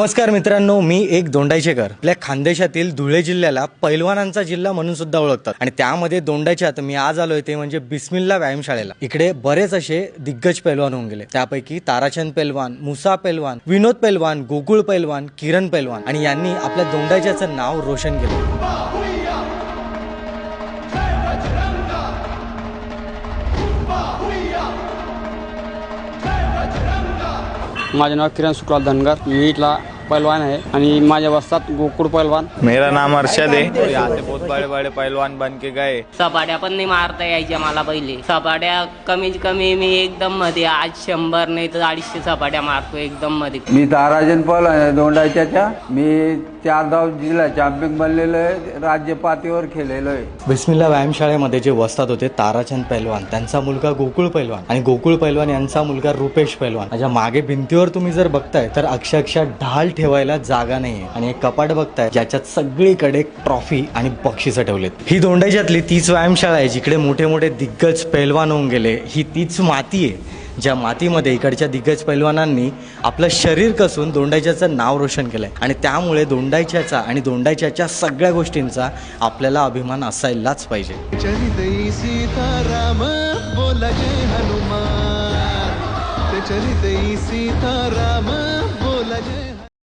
नमस्कार मित्रांनो मी एक दोंडायचेकर आपल्या खानदेशातील धुळे जिल्ह्याला पैलवानांचा जिल्हा म्हणून सुद्धा ओळखतात. आणि त्यामध्ये दोंडाईच्यात मी आज आलोय ते म्हणजे बिस्मिल्ला व्यायामशाळेला इकडे बरेच असे दिग्गज पैलवान होऊन गेले. त्यापैकी ताराचंद पैलवान मुसा पैलवान विनोद पैलवान गोकुळ पैलवान किरण पैलवान. आणि यांनी आपल्या दोंडाईच्याचं नाव रोशन केलं. माझे नाव किरण शुक्लाल धनगर. मी इथला पैलवान आहे आणि माझ्या वस्तात गोकुळ पैलवान मेरा नाम अरशद है। यहाँ से बहुत बड़े बड़े पहलवान बन के गए। सपाट्या पण नाही मारता यायच्या मला पहिले. सपाट्या कमीत कमी मी एकदम मध्ये आज शंभर नाही तर अडीचशे सपाट्या मारतो एकदम मध्ये. मी ताराजन पल आहे दोंडाच्याच्या मी चारधाव जिल्हा चॅम्पियन बनलेलो आहे राज्य पातळीवर खेळलेलो आहे. बिस्मिल्ला व्यायामशाळेमध्ये जे वस्तात होते ताराचंद पैलवान त्यांचा मुलगा गोकुळ पैलवान आणि गोकुळ पैलवान यांचा मुलगा रुपेश पैलवान माझ्या मागे भिंतीवर तुम्ही जर बघताय तर अक्षरशः ढाल ठेवायला जागा नाहीये. आणि एक कपाट बघताय ज्याच्यात सगळीकडे ट्रॉफी आणि बक्षिसं ठेवलेत. ही दोंडाच्यातली तीच व्यायामशाळा आहे जिकडे मोठे मोठे दिग्गज पैलवान होऊन गेले. ही तीच माती आहे ज्या मातीमध्ये इकडच्या दिग्गज पैलवानांनी आपलं शरीर कसून दोंडायच्याचं नाव रोशन केलंय. आणि त्यामुळे दोंडायच्याचा आणि दोंडायच्याच्या सगळ्या गोष्टींचा आपल्याला अभिमान असायलाच पाहिजे. हनुमान. सीताराम